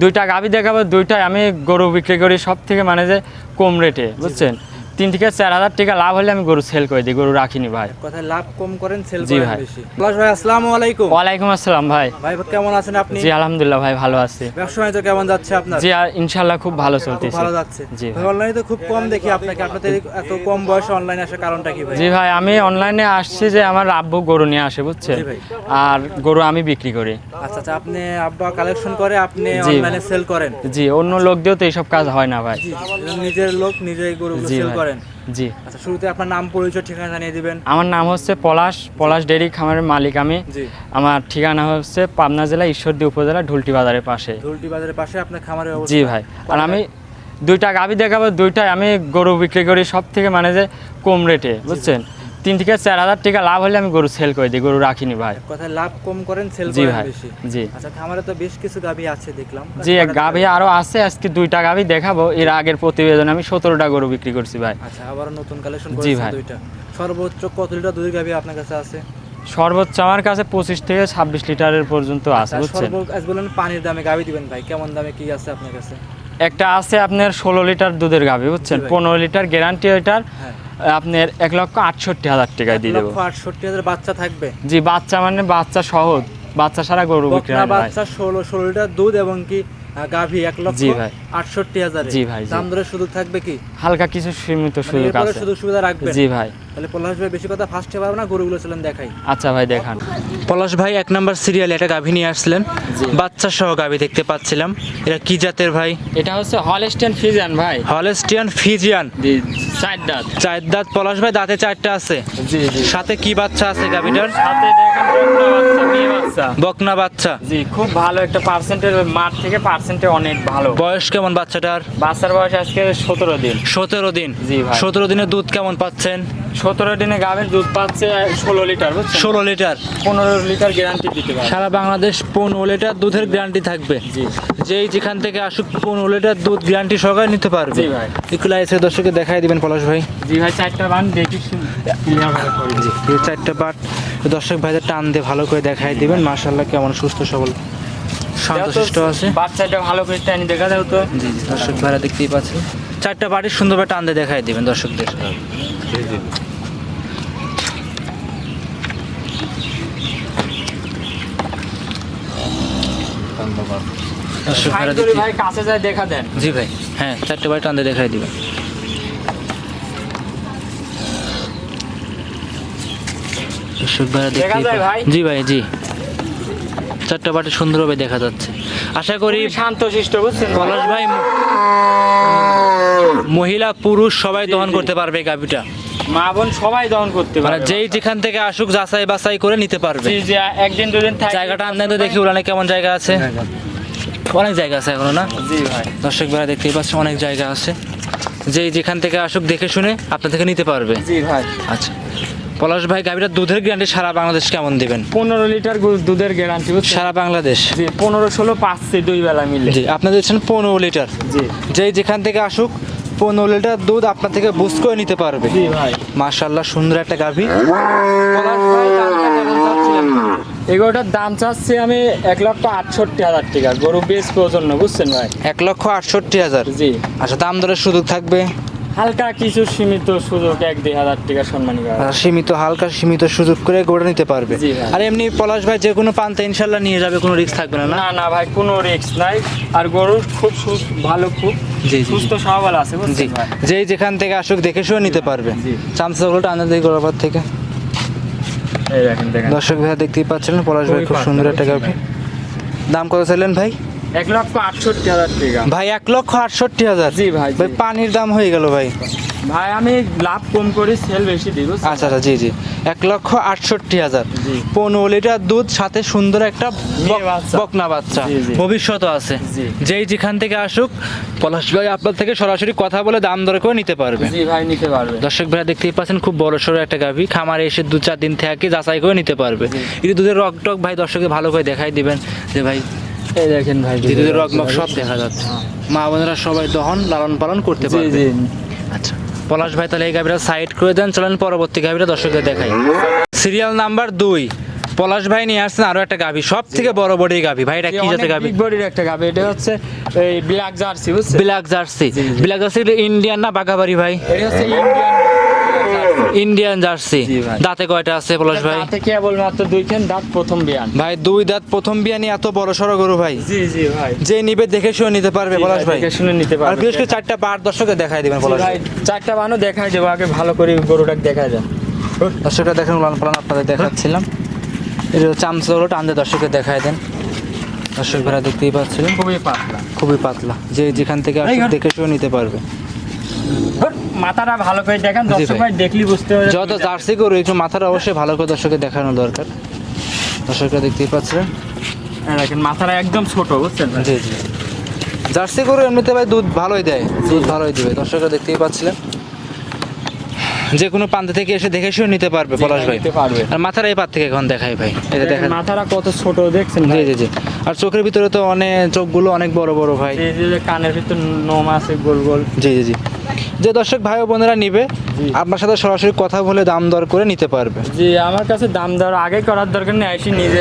দুইটা গাভি দেখাবো, দুইটাই আমি গরু বিক্রি করি সব থেকে মানে যে কম রেটে বুঝছেন? তিন থেকে চার হাজার টাকা লাভ হলে আমি গরু সেল করে দিই গরু রাখিনি ভাই। কথায় লাভ কম করেন সেল জি ভাই। বেশি। পলাশ ভাই আসসালামু আলাইকুম। ওয়ালাইকুম আসসালাম ভাই। ভাই কেমন আছেন আপনি? জি আলহামদুলিল্লাহ ভাই ভালো আছি। ব্যবসা বাণিজ্য কেমন যাচ্ছে আপনার? জি আর ইনশাল্লাহ খুব ভালো চলতেছে। ভালো যাচ্ছে। জি ভাই অনলাইনে তো খুব কম দেখি আপনাকে। আপনাদের এত কম বয়সে অনলাইনে আসার কারণটা কি ভাই? জি ভাই আমি অনলাইনে আসছি যে আমার আব্বু গরু নিয়ে আসে বুঝছেন? আর গরু আমি বিক্রি করি। আচ্ছা আচ্ছা আপনি আব্বা কালেকশন করে আপনি অনলাইনে সেল করেন? জি অন্য লোক দিয়েও তো এইসব কাজ হয় না ভাই। নিজের লোক নিজেই জি সেল ভাই। করেন জি। আচ্ছা শুরুতে আপনার নাম পরিচয় ঠিকানা জানিয়ে দিবেন। আমার নাম হচ্ছে পলাশ পলাশ ডেরি খামারের মালিক আমি। জি। আমার ঠিকানা হচ্ছে পাবনা জেলা ঈশ্বরদী উপজেলা ঢুলটি বাজারের পাশে। ঢুলটি বাজারের পাশে আপনার খামারে জি ভাই। আর আমি দুইটা গাভি দেখাবো দুইটাই আমি গরু বিক্রি করি সব থেকে মানে যে কম রেটে বুঝছেন? তিন থেকে চার হাজার টাকা লাভ হলে আমি গরু সেল করে দিই গরু রাখিনি ভাই। কথায় লাভ কম করেন সেল জি ভাই জি। আচ্ছা খামারে তো বেশ কিছু গাভী আছে দেখলাম। জি গাভি আরও আছে আজকে দুইটা গাভি দেখাবো। এর আগের প্রতিবেদনে আমি সতেরোটা গরু বিক্রি করছি ভাই। আচ্ছা আবার নতুন কালেকশন জি ভাই। দুইটা। সর্বোচ্চ কত লিটার দুধের গাভী আপনার কাছে আছে? সর্বোচ্চ আমার কাছে পঁচিশ থেকে ছাব্বিশ লিটারের পর্যন্ত আছে আচ্ছা, বুঝছেন? সর্ব বলেন পানির দামে গাভী দিবেন ভাই কেমন দামে কি আছে আপনার কাছে? একটা আছে আপনার ষোলো লিটার দুধের গাভি বুঝছেন? পনেরো লিটার গ্যারান্টি ওইটার। হ্যাঁ। আপনার এক লক্ষ আটষট্টি হাজার টাকায় দিয়ে দেবো। আটষট্টি হাজার বাচ্চা থাকবে। জি বাচ্চা মানে বাচ্চা সহজ। বাচ্চা সারা গরু বিক্রি বাচ্চা ষোলো ষোলোটা দুধ এবং কি গাভী এক লক্ষ জি ভাই। আটষট্টি হাজার। জি ভাই, দাম দরের সুযোগ থাকবে কি? হালকা কিছু সীমিত মানে সুযোগ আছে। সুযোগ সুবিধা রাখবেন। জি ভাই। তাহলে পলাশ ভাই বেশি কথা ফার্স্টে পারব না গরুগুলো চলেন দেখাই। আচ্ছা ভাই দেখান। পলাশ ভাই এক নাম্বার সিরিয়ালে একটা গাভী নিয়ে আসলেন। বাচ্চা সহ গাভী দেখতে পাচ্ছিলাম। এটা কি জাতের ভাই? এটা হচ্ছে হলস্টেন ফিজান ভাই। হলেস্টিয়ান ফিজিয়ান চার দাঁত। চার দাঁত পলাশ ভাই দাঁতে চারটা আছে। জি জি। সাথে কি বাচ্চা আছে গাভীটার? সাথে দেখেন বকনা বাচ্চা বকনা বাচ্চা। জি খুব ভালো একটা পার্সেন্টের মাঠ থেকে পার্সেন্টে অনেক ভালো। বয়স কেমন বাচ্চাটার? বাচ্চার বয়স আজকে সতেরো দিন। সতেরো দিন। জি ভাই। সতেরো দিনের দুধ কেমন পাচ্ছেন? সতেরো দিনে গাভীর দুধ পাচ্ছে ষোলো লিটার ষোলো লিটার। পনেরো লিটার গ্যারান্টি দিতে পারে সারা বাংলাদেশ পনেরো লিটার দুধের গ্যারান্টি থাকবে। জি। যেই যেখান থেকে আসুক পনেরো লিটার দুধ গ্যারান্টি সহকারে নিতে পারবে। জি ভাই। একটু লাইসে দর্শকে দেখাই দিবেন পলাশ ভাই। জি ভাই চারটা বান দেখি জি চারটা পাট দর্শক ভাইদের টান দিয়ে ভালো করে দেখাই দিবেন। মার্শাল্লাহ কেমন সুস্থ সবল। শান্তশিষ্ট আছে। বাচ্চাটা ভালো করে টানি দেখা দাও তো। জি জি, দর্শক ভাইরা দেখতেই পাচ্ছেন। চারটা পাটি সুন্দরভাবে টান দিয়ে দেখাই দিবেন দর্শকদের। দর্শক ভাই দেখতে ভাই কাছে যায় দেখা দেন। জি ভাই হ্যাঁ চারটে বাড়ি টান দিয়ে দেখাই দিবেন। দর্শক ভাইরা দেখা যায় ভাই? জি ভাই জি। চারটা বাটি সুন্দরভাবে দেখা যাচ্ছে। আশা করি শান্ত শিষ্ট বুঝছেন? পলাশ ভাই মহিলা পুরুষ সবাই দহন করতে পারবে এই গাভিটা। মা বোন সবাই দহন করতে মানে পারে যেই যেখান থেকে আসুক যাচাই বাছাই করে নিতে পারবে। জি যে একদিন দুদিন থাকে জায়গাটা আপনাদের তো দেখি উড়ানে কেমন জায়গা আছে? অনেক জায়গা আছে এখনও না? জি ভাই। দর্শক ভাইরা দেখতেই পাচ্ছেন অনেক জায়গা আছে। যেই যেখান থেকে আসুক দেখে শুনে আপনার থেকে নিতে পারবে। জি ভাই। আচ্ছা। পলাশ ভাই গাভিটার দুধের গ্যারান্টি সারা বাংলাদেশ কেমন দিবেন? পনেরো লিটার দুধের গ্যারান্টি বুঝছেন? সারা বাংলাদেশ? জি পনেরো ষোলো পাচ্ছে দুই বেলা মিলে। জি আপনাদের দিচ্ছেন পনেরো লিটার। জি। যেই যেখান থেকে আসুক পনেরো লিটার দুধ আপনার থেকে বুঝ করে নিতে পারবে। জি ভাই। মার্শাল্লাহ সুন্দর একটা গাভী। পলাশ ভাই? এগুলোটার দাম চাচ্ছি আমি এক লক্ষ আটষট্টি হাজার টাকা। গরু বেশ প্রয়োজন্য বুঝছেন ভাই? এক লক্ষ আটষট্টি হাজার। জি। আচ্ছা দাম দরের সুযোগ থাকবে? হালকা কিছু সীমিত সুযোগ এক দুই হাজার টাকা সম্মানী সীমিত হালকা সীমিত সুযোগ করে গোটা নিতে পারবে। আর এমনি পলাশ ভাই যে কোনো পান্তা ইনশাল্লাহ নিয়ে যাবে কোনো রিস্ক থাকবে না না? না ভাই কোনো রিস্ক নাই। আর গরুর খুব ভালো খুব। সুস্থ সবল আছে জি। যেই যেখান থেকে আসুক দেখে শুনে নিতে পারবে। থেকে। দর্শক ভাই দেখতেই পাচ্ছিলেন পলাশ ভাই খুব সুন্দর একটা গাভি। দাম কত চাইলেন ভাই? এক লক্ষ আটষট্টি হাজার টাকা। ভাই এক লক্ষ আটষট্টি হাজার? জি ভাই। ভাই পানির দাম হয়ে গেল ভাই। ভাই আমি লাভ কম করি সেল বেশি বুঝছেন? আচ্ছা আচ্ছা জি জি। এক লক্ষ আটষট্টি হাজার। পনেরো লিটার দুধ সাথে সুন্দর একটা। বকনা বাচ্চা। ভবিষ্যৎও আছে। যেই যেখান থেকে আসুক পলাশ ভাই আপনার থেকে সরাসরি কথা বলে দাম দর করে নিতে পারবে। জি ভাই নিতে পারবে। দর্শক ভাইরা দেখতেই পাচ্ছেন খুব বড় সড়ো একটা গাভি। খামারে এসে দু চার দিন থেকে যাচাই করে নিতে পারবে। একটু দুধের রক টক ভাই দর্শকে ভালো করে দেখাই দিবেন যে ভাই এই দেখেন ভাই যে দুধের রক মক সব দেখা যাচ্ছে। মা বোনেরা সবাই দহন লালন পালন করতে পারবে। আচ্ছা পলাশ ভাই তাহলে এই গাভিটা সাইড করে দেন চলেন পরবর্তী গাভিটা দর্শকদের দেখাই। সিরিয়াল নাম্বার দুই। পলাশ ভাই নিয়ে আসছেন আরও একটা গাভি সব থেকে বড় বড় গাভি। ভাই এটা কি জাতের গাভি? বডির একটা গাবি এটা হচ্ছে এই ব্ল্যাক জার্সি বুঝছেন? Black jersey black jersey Indian না বাঘাবাড়ি ভাই? এটা হচ্ছে ইন্ডিয়ান ইন্ডিয়ান জার্সি দাঁতে কয়টা আছে পলাশ ভাই? দাঁতে কেবল মাত্র দুইখান দাঁত প্রথম বিয়ান। ভাই দুই দাঁত প্রথম বিয়ানি এত বড় সড়ো গরু ভাই। জি জি ভাই। যে নিবে দেখে শুনে নিতে পারবে পলাশ ভাই দেখে শুনে নিতে পারবে। আর বিশেষ করে চারটা বার দর্শকে দেখাই দিবেন পলাশ ভাই চারটা বানও দেখাই দেবো আগে ভালো করে গরুটাকে দেখাই দেন। দর্শকরা দেখেন উলান পালান আপনাদের দেখাচ্ছিলাম। এটা হচ্ছে চামচগুলো টান দিয়ে দর্শককে দেখাই দেন। দর্শক ভাড়া দেখতেই পাচ্ছিলেন। খুবই পাতলা। খুবই পাতলা। যে যেখান থেকে দেখে শুনে নিতে পারবে। মাথাটা ভালো করে দেখেন দর্শক ভাই। দেখলি বুঝতে যত জার্সি গরু একটু মাথাটা অবশ্যই ভালো করে দেখানো দরকার। দর্শকরা দেখতেই হ্যাঁ, দেখেন মাথাটা একদম ছোট বুঝছেন? জি জি। জার্সি গরু এমনিতে ভাই দুধ ভালোই দেয় দুধ ভালোই দিবে দর্শকরা দেখতেই পাচ্ছিলেন। যে কোনো প্রান্ত থেকে এসে দেখে শুনে নিতে পারবে পলাশ ভাই আর মাথার এই পাত থেকে এখন দেখাই ভাই এটা দেখেন মাথাটা কত ছোট দেখছেন জি জি জি। আর চোখের ভিতরে তো অনেক চোখগুলো অনেক বড় বড় ভাই। কানের ভিতর নোম আছে গোল গোল। জি জি জি। যে দর্শক ভাই ও বোনেরা নিবে আপনার সাথে সরাসরি কথা বলে দাম দর করে নিতে পারবে। জি আমার কাছে দাম দর আগে করার দরকার নেই আইসি নিজে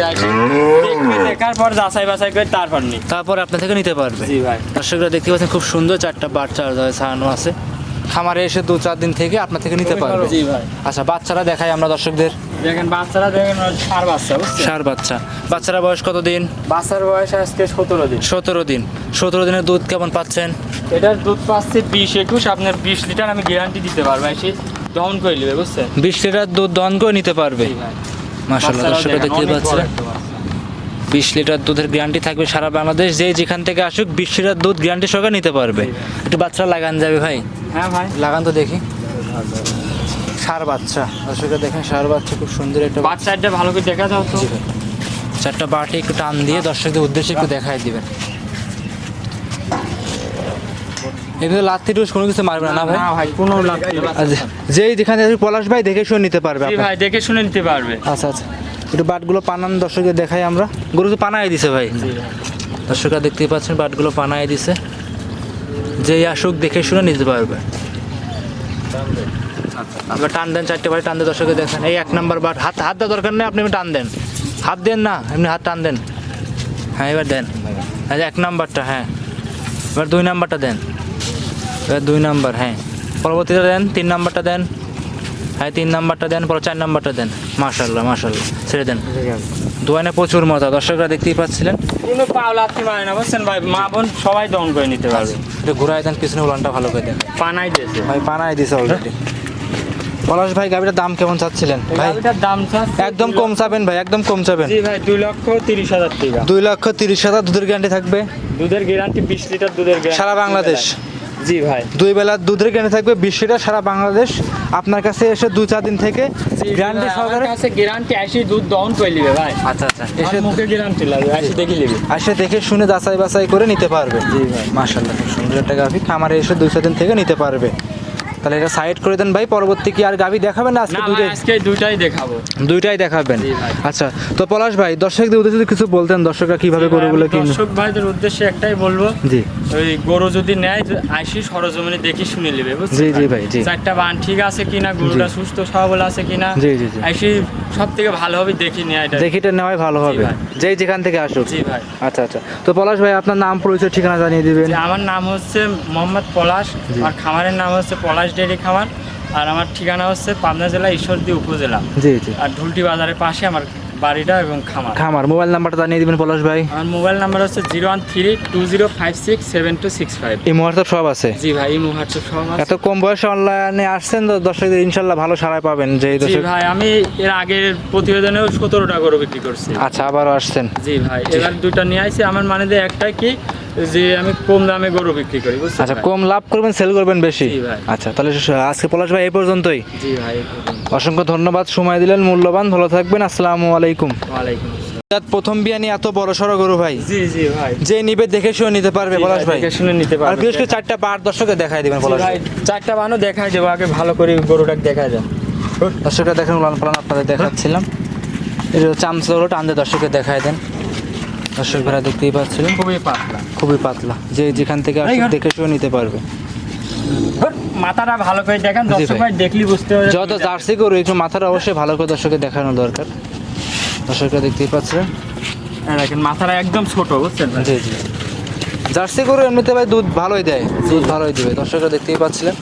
দেখবে দেখার পর যাচাই বাছাই করে তারপর নিই তারপর আপনার থেকে নিতে পারবে। জি ভাই। দর্শকরা দেখতে পাচ্ছেন খুব সুন্দর চারটা বাচ্চা ছাড়ানো আছে। খামারে এসে দু চার দিন থেকে আপনার থেকে নিতে পারবে। জি ভাই। আচ্ছা বাচ্চারা দেখাই আমরা দর্শকদের। দেখেন বাচ্চারা দেখেন সার বাচ্চা বুঝছেন? সার বাচ্চা। বাচ্চারা বয়স কত দিন বাচ্চার বয়স আজকে সতেরো দিন। সতেরো দিন। সতেরো দিনের দুধ কেমন পাচ্ছেন? এটার দুধ পাচ্ছে বিশ একুশ আপনার বিশ লিটার আমি গ্যারান্টি দিতে পারব। এসে দহন করে নেবে বুঝছেন? বিশ লিটার দুধ দহন করে নিতে পারবে। মাসাল্লাহ দর্শকরা দেখতে পাচ্ছেন। বিশ লিটার দুধের গ্যারান্টি থাকবে সারা বাংলাদেশ। যে যেখান থেকে আসুক বিশ লিটার দুধ গ্যারান্টি সহকারে নিতে পারবে। একটু বাচ্চারা লাগান যাবে ভাই। হ্যাঁ ভাই। লাগান তো দেখি। সার বাচ্চা। দর্শকরা দেখেন সার বাচ্চা খুব সুন্দর একটা বাচ্চা। বাচ্চাটা ভালো করে দেখা যাও তো। চারটা বাটি একটু টান দিয়ে দর্শকদের উদ্দেশ্যে একটু দেখাই দিবেন। এগুলো লাত্তি টুস কোনো কিছু মারবে না ভাই? না ভাই কোনো আচ্ছা, যেই যেখানে পলাশ ভাই দেখে শুনে নিতে পারবে ভাই দেখে শুনে নিতে পারবে। আচ্ছা আচ্ছা। একটু বাটগুলো পানান দর্শকদের দেখাই আমরা। গরু তো পানাই দিছে ভাই। দর্শকরা দেখতেই পাচ্ছেন বাটগুলো পানাই দিছে। যেই আসুক দেখে শুনে নিতে পারবে। আবার টান দেন চারটে বাড়ি টান দেন দর্শকে দেখেন। এই এক নাম্বার বাট হাত হাত দেওয়া দরকার নেই আপনি টান দেন। হাত দেন না এমনি হাত টান দেন। হ্যাঁ এবার দেন। আচ্ছা এক নাম্বারটা হ্যাঁ। এবার দুই নাম্বারটা দেন। এবার দুই নাম্বার হ্যাঁ। পরবর্তীতে দেন তিন নাম্বারটা দেন। হ্যাঁ তিন নাম্বারটা দেন পরে চার নাম্বারটা দেন। মাশাল্লাহ মাশাল্লাহ ছেড়ে দেন। দোয়ানে প্রচুর মজা দর্শকরা দেখতেই পাচ্ছিলেন। কোনো পাও লাথি মারে না বুঝছেন? ভাই মা বোন সবাই দহন করে নিতে পারবে। একটু ঘুরাই দেন পিছনে উলানটা ভালো করে দেন। পানাই দিয়েছে। ভাই পানাই দিছে অলরেডি পলাশ ভাই গাড়িটার দাম কেমন চাচ্ছিলেন? ভাই গাভিটার দাম একদম কম চাবেন ভাই একদম কম চাবেন। জি ভাই দুই লক্ষ তিরিশ হাজার টাকা। দুই লক্ষ তিরিশ হাজার দুধের গ্যারান্টি থাকবে? দুধের গ্যারান্টি বিশ লিটার দুধের গ্যারান্টি সারা বাংলাদেশ? জি ভাই। দুই বেলা দুধের গ্যারান্টি থাকবে বিশ লিটার সারা বাংলাদেশ। আপনার কাছে এসে দু চার দিন থেকে গ্যারান্টি সহকারে কাছে গ্যারান্টি আসি দুধ দহন করে নিবে ভাই। আচ্ছা আচ্ছা। এসে মুখে গ্যারান্টি লাগবে আসি দেখে নিবে। আসে দেখে শুনে যাচাই বাছাই করে নিতে পারবে। জি ভাই। মাশাল্লাহ খুব সুন্দর একটা গাভি। খামারে এসে দুই চার দিন থেকে নিতে পারবে। তাহলে এটা সাইড করে দেন ভাই পরবর্তী কি আর গাভি দেখাবেন না আজকে দুইটাই? আজকে দুইটাই দেখাবো। দুইটাই দেখাবেন? জি ভাই। আচ্ছা তো পলাশ ভাই দর্শকদের উদ্দেশ্যে কিছু বলতেন দর্শকরা কীভাবে গরুগুলো কিনবে? দর্শক ভাইদের উদ্দেশ্যে একটাই বলব জি। ওই গরু যদি নেয় আইসি সরজমিনে দেখি শুনে নেবে বুঝছেন জি, জি ভাই, জি। চারটা বান ঠিক আছে কিনা গরুটা সুস্থ সবল আছে কিনা জি, জি, জি। আইসি সব থেকে হবে দেখি নিয়ে এটা। দেখিটা নেওয়াই ভালো হবে। যেই যেখান থেকে আসুক। জি ভাই। আচ্ছা আচ্ছা। তো পলাশ ভাই আপনার নাম পরিচয় ঠিকানা জানিয়ে দিবেন। আমার নাম হচ্ছে মোহাম্মদ পলাশ আর খামারের নাম হচ্ছে পলাশ ডেয়ারি খামার। আর আমার ঠিকানা হচ্ছে পাবনা জেলা ঈশ্বরদী উপজেলা। জি জি। আর ঢুলটি বাজারের পাশে আমার বাড়িটা এবং খামার। খামার মোবাইল নাম্বারটা জানিয়ে দিবেন পলাশ ভাই। আমার মোবাইল নাম্বার হচ্ছে zero one three two zero five six seven two six five. এই মুহূর্তে সব আছে? জি ভাই এই মুহূর্তে সব আছে। এত কম বয়সে অনলাইনে আসছেন তো দর্শকদের ইনশাল্লাহ ভালো সাড়াই পাবেন যে জি ভাই আমি এর আগের প্রতিবেদনেও সতেরোটা করে বিক্রি করছি। আচ্ছা আবারও আসছেন। জি ভাই এবার দুইটা নিয়ে আসছি আমার মানে যে একটাই কি যে আমি কম দামে গরু বিক্রি করি আচ্ছা কম লাভ করবেন সেল করবেন বেশি? আচ্ছা তাহলে আজকে পলাশ ভাই এই পর্যন্তই। জি ভাই অসংখ্য ধন্যবাদ সময় দিলেন মূল্যবান ভালো থাকবেন আসসালামু আলাইকুম। ওয়ালাইকুম প্রথম বিয়ানি এত বড় সড়ো গরু ভাই। জি জি ভাই। যে নিবে দেখে শুনে নিতে পারবে পলাশ ভাই দেখে শুনে নিতে আর পারবে বিশেষ করে চারটা বার দর্শকে দেখাই দিবেন পলাশ ভাই চারটা বানও দেখাই দেবো আগে ভালো করে গরুটাকে দেখাই দেন। দর্শকরা দেখেন উলান পালান আপনাদের দেখাচ্ছিলাম। এটা চামচগুলো টান দিয়ে দর্শকে দেখাই দেন। দর্শক ভাড়া দেখতেই পাচ্ছিলেন? খুবই পাতলা। খুবই পাতলা। যে যেখান থেকে আসুক দেখে শুনে নিতে পারবে। মাথাটা ভালো করে দেখেন দর্শক ভাই। দেখলি বুঝতে পারবে। যত জার্সি গরু একটু মাথাটা অবশ্যই ভালো করে দর্শকে দেখানো দরকার। দর্শকরা দেখতেই পাচ্ছেন এই দেখেন মাথাটা একদম ছোট বুঝছেন জি জি। জার্সি গরু এমনিতে ভাই দুধ ভালোই দেয়। দুধ ভালোই দিবে। দর্শকরা দেখতেই পাচ্ছিলেন।